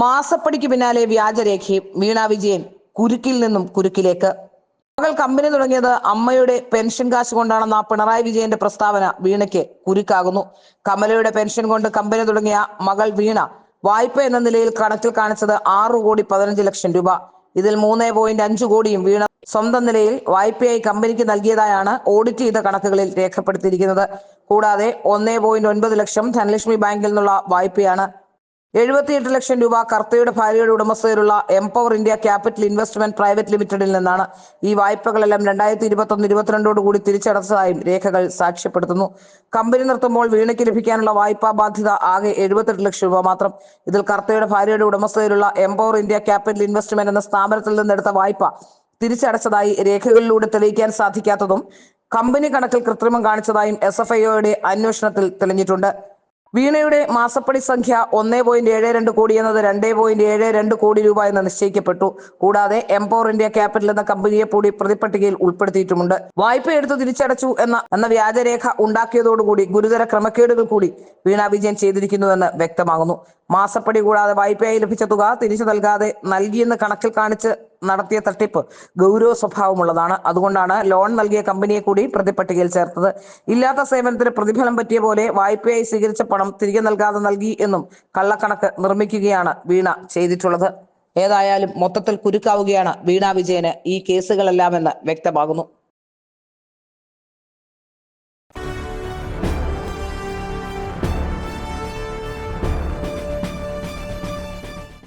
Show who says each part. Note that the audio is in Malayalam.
Speaker 1: മാസപ്പടിക്ക് പിന്നാലെ വ്യാജരേഖയും വീണ വിജയൻ കുരുക്കിൽ നിന്നും കുരുക്കിലേക്ക്. മകൾ കമ്പനി തുടങ്ങിയത് അമ്മയുടെ പെൻഷൻ കാശ് കൊണ്ടാണെന്ന പിണറായി വിജയന്റെ പ്രസ്താവന വീണയ്ക്ക് കുരുക്കാകുന്നു. കമലയുടെ പെൻഷൻ കൊണ്ട് കമ്പനി തുടങ്ങിയ മകൾ വീണ വായ്പ എന്ന നിലയിൽ കണക്കിൽ കാണിച്ചത് ആറു കോടി പതിനഞ്ച് ലക്ഷം രൂപ. ഇതിൽ മൂന്ന് പോയിന്റ് അഞ്ച് കോടിയും വീണ സ്വന്തം നിലയിൽ വായ്പയായി കമ്പനിക്ക് നൽകിയതായാണ് ഓഡിറ്റ് ചെയ്ത കണക്കുകളിൽ രേഖപ്പെടുത്തിയിരിക്കുന്നത്. കൂടാതെ ഒന്നേ പോയിന്റ് ഒൻപത് ലക്ഷം ധനലക്ഷ്മി ബാങ്കിൽ നിന്നുള്ള വായ്പയാണ് എഴുപത്തിയെട്ട് ലക്ഷം രൂപ കർത്തയുടെ ഭാര്യയുടെ ഉടമസ്ഥതയിലുള്ള empower India capital investment private ലിമിറ്റഡിൽ നിന്നാണ് ഈ വായ്പകളെല്ലാം രണ്ടായിരത്തി ഇരുപത്തൊന്ന് ഇരുപത്തിരണ്ടോട് കൂടി തിരിച്ചടച്ചതായും രേഖകൾ സാക്ഷ്യപ്പെടുത്തുന്നു. കമ്പനി നിർത്തുമ്പോൾ വീണയ്ക്ക് ലഭിക്കാനുള്ള വായ്പാ ബാധ്യത ആകെ എഴുപത്തെട്ട് ലക്ഷം രൂപ മാത്രം. ഇതിൽ കർത്തയുടെ ഭാര്യയുടെ ഉടമസ്ഥതയിലുള്ള എംപവർ ഇന്ത്യ ക്യാപിറ്റൽ ഇൻവെസ്റ്റ്മെന്റ് എന്ന സ്ഥാപനത്തിൽ നിന്നെടുത്ത വായ്പ തിരിച്ചടച്ചതായി രേഖകളിലൂടെ തെളിയിക്കാൻ സാധിക്കാത്തതും കമ്പനി കണക്കിൽ കൃത്രിമം കാണിച്ചതായും എസ് എഫ് ഐഒയുടെ അന്വേഷണത്തിൽ തെളിഞ്ഞിട്ടുണ്ട്. വീണയുടെ മാസപ്പടി സംഖ്യ ഒന്നേ പോയിന്റ് ഏഴ് രണ്ട് കോടി എന്നത് രണ്ടേ പോയിന്റ് ഏഴ് രണ്ട് കോടി രൂപ എന്ന് നിശ്ചയിക്കപ്പെട്ടു. കൂടാതെ എംപവർ ഇന്ത്യ ക്യാപിറ്റൽ എന്ന കമ്പനിയെ കൂടി പ്രതിപട്ടികയിൽ ഉൾപ്പെടുത്തിയിട്ടുമുണ്ട്. വായ്പ എടുത്ത് തിരിച്ചടച്ചു എന്ന എന്ന വ്യാജരേഖ ഉണ്ടാക്കിയതോടുകൂടി ഗുരുതര ക്രമക്കേടുകൾ കൂടി വീണ വിജയൻ ചെയ്തിരിക്കുന്നുവെന്ന് വ്യക്തമാകുന്നു. മാസപ്പടി കൂടാതെ വായ്പയായി ലഭിച്ച തുക തിരിച്ചു നൽകാതെ നൽകിയെന്ന് കണക്കിൽ കാണിച്ച് നടത്തിയ തട്ടിപ്പ് ഗൗരവ സ്വഭാവമുള്ളതാണ്. അതുകൊണ്ടാണ് ലോൺ നൽകിയ കമ്പനിയെ കൂടി പ്രതിപട്ടികയിൽ ചേർത്തത്. ഇല്ലാത്ത സേവനത്തിന് പ്രതിഫലം പറ്റിയ പോലെ വായ്പയായി സ്വീകരിച്ച പണം തിരികെ നൽകാതെ നൽകി എന്നും കള്ളക്കണക്ക് നിർമ്മിക്കുകയാണ് വീണ ചെയ്തിട്ടുള്ളത്. ഏതായാലും മൊത്തത്തിൽ കുരുക്കാവുകയാണ് വീണ വിജയന് ഈ കേസുകളെല്ലാം എന്ന് വ്യക്തമാകുന്നു.